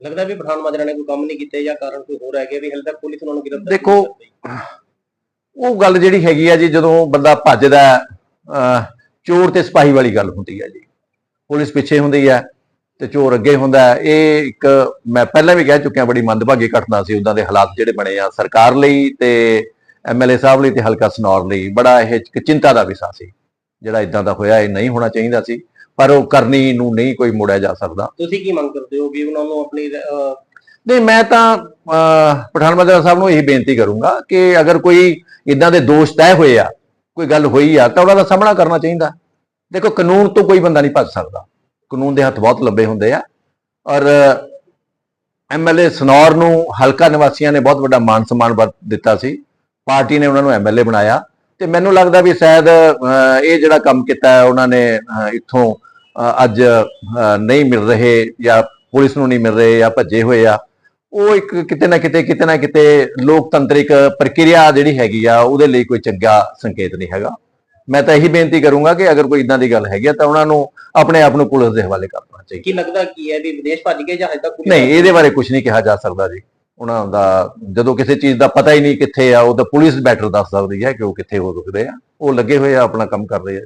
ਲੱਗਦਾ ਵੀ ਪਠਾਨ ਮਾਜਰਾ ਨੇ ਕੋਈ ਕੰਮ ਨਹੀਂ ਕੀਤੇ ਜਾਂ ਕਾਰਨ ਕੋਈ ਹੋਰ ਹੈਗੇ ਵੀ ਹਲੇ ਤੱਕ ਪੁਲਿਸ ਉਹਨਾਂ ਨੂੰ ਗ੍ਰਿਫਤਾਰ ਦੇਖੋ। ਉਹ ਗੱਲ ਜਿਹੜੀ ਹੈਗੀ ਆ ਜੀ ਜਦੋਂ ਬੰਦਾ ਭੱਜਦਾ ਚੋਰ ਤੇ ਸਿਪਾਹੀ ਵਾਲੀ ਗੱਲ ਹੁੰਦੀ ਹੈ ਜੀ। ਪੁਲਿਸ ਪਿੱਛੇ ਹੁੰਦੀ ਹੈ ਤੇ ਚੋਰ ਅੱਗੇ ਹੁੰਦਾ ਇਹ ਇੱਕ ਮੈਂ ਪਹਿਲਾਂ ਵੀ ਕਹਿ ਚੁੱਕਿਆ ਬੜੀ ਮੰਦਭਾਗੀ ਘਟਨਾ ਸੀ। ਉਦਾਂ ਦੇ ਹਾਲਾਤ ਜਿਹੜੇ ਬਣੇ ਆ ਸਰਕਾਰ ਲਈ ਤੇ ਐਮਐਲਏ ਸਾਹਿਬ ਲਈ ਤੇ ਹਲਕਾ ਸਨੌਰ ਲਈ ਬੜਾ ਇਹ ਇੱਕ ਚਿੰਤਾ ਦਾ ਵਿਸ਼ਾ ਸੀ। ਜਿਹੜਾ ਇਦਾਂ ਦਾ ਹੋਇਆ ਇਹ ਨਹੀਂ ਹੋਣਾ ਚਾਹੀਦਾ ਸੀ। ਪਰ ਉਹ ਕਰਨੀ ਨੂੰ ਨਹੀਂ ਕੋਈ ਮੋੜਿਆ ਜਾ ਸਕਦਾ। ਤੁਸੀਂ ਕੀ ਮੰਗ ਕਰਦੇ ਹੋ ਵੀ ਉਹਨਾਂ ਨੂੰ ਆਪਣੀ ਅਹ, ਨਹੀਂ ਮੈਂ ਤਾਂ ਪਠਾਨ ਮਾਜਰਾ ਸਾਹਿਬ ਨੂੰ ਇਹੀ ਬੇਨਤੀ ਕਰੂੰਗਾ ਕਿ ਅਗਰ ਕੋਈ ਇਦਾਂ ਦੇ ਦੋਸ਼ ਤੈਅ ਹੋਏ ਆ ਕੋਈ ਗੱਲ ਹੋਈ ਆ ਤਾਂ ਉਹਨਾਂ ਦਾ ਸਾਹਮਣਾ ਕਰਨਾ ਚਾਹੀਦਾ। ਦੇਖੋ ਕਾਨੂੰਨ ਤੋਂ ਕੋਈ ਬੰਦਾ ਨਹੀਂ ਭੱਜ ਸਕਦਾ। ਕਾਨੂੰਨ ਦੇ ਹੱਥ ਬਹੁਤ ਲੰਬੇ ਹੁੰਦੇ ਆ। ਔਰ ਐਮਐਲਏ ਸਨੌਰ ਨੂੰ ਹਲਕਾ ਨਿਵਾਸੀਆਂ ਨੇ ਬਹੁਤ ਵੱਡਾ ਮਾਨ ਸਨਮਾਨ ਵਰ- ਦਿੱਤਾ ਸੀ। ਪਾਰਟੀ ਨੇ ਉਹਨਾਂ ਨੂੰ ਐਮਐਲਏ ਬਣਾਇਆ। ਤੇ ਮੈਨੂੰ ਲੱਗਦਾ ਵੀ ਸ਼ਾਇਦ ਅਹ, ਇਹ ਜਿਹੜਾ ਕੰਮ ਕੀਤਾ ਹੈ ਉਹਨਾਂ ਨੇ ਅਹ, ਇੱਥੋਂ ਅੱਜ ਨਹੀਂ ਮਿਲ ਰਹੇ ਜਾਂ ਪੁਲਿਸ ਨੂੰ ਨਹੀਂ ਮਿਲ ਰਹੇ ਜਾਂ ਭੱਜੇ ਹੋਏ ਆ ਉਹ ਇੱਕ ਕਿਤੇ ਨਾ ਕਿਤੇ ਕਿਤੇ ਨਾ ਕਿਤੇ ਲੋਕਤੰਤਰਿਕ ਪ੍ਰਕਿਰਿਆ ਜਿਹੜੀ ਹੈਗੀ ਆ ਉਹਦੇ ਲਈ ਕੋਈ ਚੰਗਾ ਸੰਕੇਤ ਨਹੀਂ ਹੈਗਾ। ਮੈਂ ਤਾਂ ਇਹੀ ਬੇਨਤੀ ਕਰੂੰਗਾ ਕਿ ਅਗਰ ਕੋਈ ਇਦਾਂ ਦੀ ਗੱਲ ਹੈਗੀ ਆ ਤਾਂ ਉਹਨਾਂ ਨੂੰ ਆਪਣੇ ਆਪ ਨੂੰ ਪੁਲਿਸ ਦੇ ਹਵਾਲੇ ਕਰਨਾ ਚਾਹੀਦਾ। ਕੀ ਲੱਗਦਾ ਕੀ ਹੈ ਵੀ ਵਿਦੇਸ਼ ਭੱਜ ਗਏ ਜਾਂ ਹਜੇ ਤੱਕ ਨਹੀਂ ਇਹਦੇ ਬਾਰੇ ਕੁਝ ਨਹੀਂ ਕਿਹਾ ਜਾ ਸਕਦਾ ਜੀ। ਉਹਨਾਂ ਦਾ ਜਦੋਂ ਕਿਸੇ ਚੀਜ਼ ਦਾ ਪਤਾ ਹੀ ਨਹੀਂ ਕਿੱਥੇ ਆ ਉਹ ਤਾਂ ਪੁਲਿਸ ਬੈਟਰ ਦੱਸ ਸਕਦੀ ਹੈ ਕਿ ਉਹ ਕਿੱਥੇ ਹੋ ਸਕਦੇ ਆ। ਉਹ ਲੱਗੇ ਹੋਏ ਆ ਆਪਣਾ ਕੰਮ ਕਰ ਰਹੇ ਆ